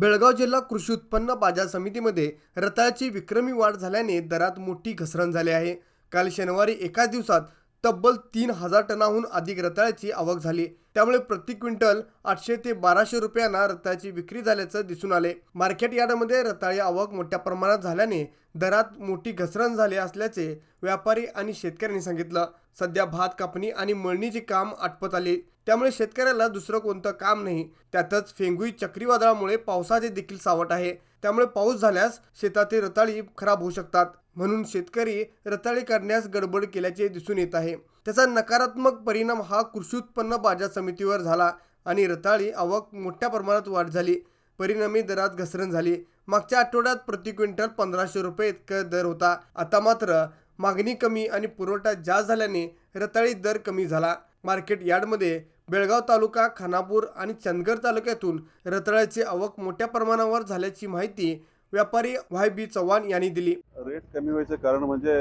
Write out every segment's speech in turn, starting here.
बेळगाव जिल्हा कृषी उत्पन्न बाजार समितीमध्ये रताळ्याची विक्रमी वाढ झाल्याने दरात मोठी घसरण झाली आहे. काल शनिवारी एका दिवसात तब्बल तीन हजार टनाहून अधिक रताळ्याची आवक झाली. त्यामुळे प्रति क्विंटल आठशे ते बाराशे रुपयांना रताळ्याची विक्री झाल्याचं दिसून आले. मार्केट यार्डमध्ये रताळी आवक मोठ्या प्रमाणात झाल्याने दरात मोठी घसरण झाली असल्याचे व्यापारी आणि शेतकऱ्यांनी सांगितलं. सध्या भात कापणी आणि मळणीचे काम आटपत आले. त्यामुळे शेतकऱ्याला दुसरं कोणतं काम नाही. त्यातच फेंगुई चक्रीवादळामुळे पावसाचे देखील सावट आहे. त्यामुळे पाऊस झाल्यास शेतातील रताळी खराब होऊ शकतात. म्हणून शेतकरी रताळी काढण्यास गडबड केल्याचे दिसून येत आहे. त्याचा नकारात्मक परिणाम हा कृषी उत्पन्न बाजार समितीवर झाला आणि रताळी आवक मोठ्या प्रमाणात वाढ झाली. परिणामी दरात घसरण झाली. मागच्या आठवड्यात प्रति क्विंटल पंधराशे रुपये इतका दर होता. आता मात्र मागणी कमी आणि पुरवठा जास्त झाल्याने रताळी दर कमी झाला. मार्केट यार्डमध्ये बेळगाव तालुका खानापूर आणि चंदगड तालुक्यातून रताळ्याची आवक मोठ्या प्रमाणावर झाल्याची माहिती व्यापारी वाय बी चव्हाण यांनी दिली. रेट कमी व्हायचं कारण म्हणजे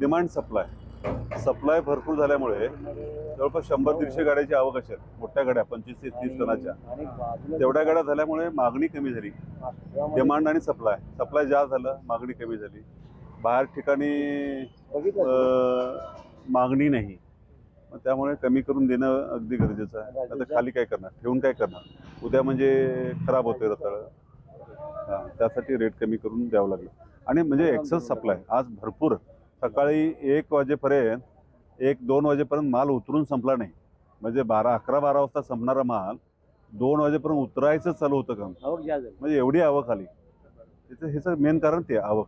डिमांड सप्लाय सप्लाय भरपूर झाल्यामुळे जवळपास शंभर दीडशे गाड्याची आवक असेल मोठ्या गाड्या पंचवीस ते तीस टनाच्या. तेवढ्या गाड्या झाल्यामुळे मागणी कमी झाली. डिमांड आणि सप्लाय सप्लाय जास्त झालं मागणी कमी झाली. बाहेर ठिकाणी मागणी नाही. मग त्यामुळे कमी करून देणं अगदी गरजेचं आहे. आता खाली काय करणार? ठेवून काय करणार? उद्या म्हणजे खराब होते रताळ. हा, त्यासाठी रेट कमी करून द्यावं लागलं. आणि म्हणजे एक्सेस सप्लाय आज भरपूर. सकाळी एक वाजेपर्यंत एक दोन वाजेपर्यंत माल उतरून संपला नाही. म्हणजे बारा अकरा बारा वाजता संपणारा माल दोन वाजेपर्यंत उतरायचं चालू होतं काम. म्हणजे एवढी आवक आली. त्याचं ह्याचं मेन कारण ते आवक.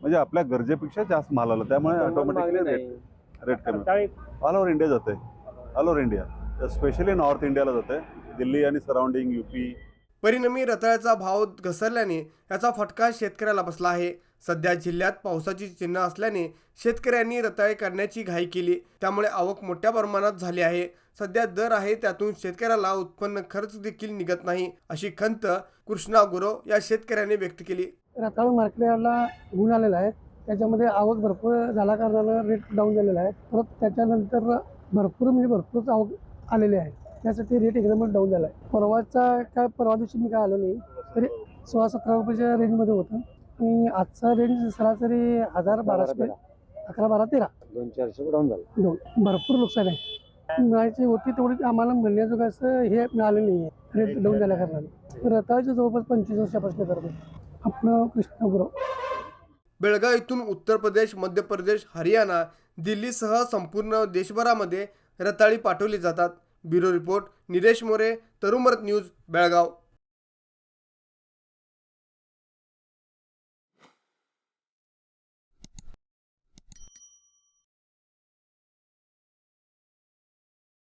म्हणजे आपल्या गरजेपेक्षा जास्त माल आला. त्यामुळे ऑटोमॅटिकली रेट रेट कमी रताळी ऑल ओव्हर इंडिया जाते all over India specially north इंडियाला जाते दिल्ली आणि सराउंडिंग युपी परिणामी रताळ्याचा भाव घसरल्याने याचा फटका शेतकऱ्याला बसला आहे. सध्या जिल्ह्यात पावसाची चिन्ह असल्याने शेतकऱ्यांनी रताळे करण्याची घाई केली. त्यामुळे आवक मोठ्या प्रमाणात झाली आहे. सध्या दर आहे त्यातून शेतकऱ्याला उत्पन्न खर्च देखील निघत नाही अशी खंत कृष्णा गुरव या शेतकऱ्याने व्यक्त केली. रताळ मार्केटला गुण आलेला आहे. त्याच्यामध्ये आवक भरपूर झाल्या कारणानं रेट डाऊन झालेला आहे. परत त्याच्यानंतर भरपूर म्हणजे भरपूरच आवक आलेली आहे. त्यासाठी रेट एकदमच डाऊन झाला आहे. परवाचा काय परवा दिवशी मी काय आलो नाही तरी सोळा सतरा रुपयाच्या रेंजमध्ये होतं. आणि आजचा रेंज सरासरी हजार बाराशे अकरा बारा तेरा. दोन चारशे डाऊन झालं. दोन. भरपूर नुकसान आहे. मिळायची होती तेवढी आम्हाला म्हणण्याजोगं असं हे मिळालं नाही आहे. रेट डाऊन झाल्या कारणाने. रताळचे जवळपास पंचवीस वर्षापासून करतो आपलं कृष्णगुरव. बेळगाव इथून उत्तर प्रदेश मध्य प्रदेश हरियाणा दिल्लीसह संपूर्ण देशभरामध्ये रताळी पाठवली जातात. ब्युरो रिपोर्ट निलेश मोरे तरुमरत न्यूज बेळगाव.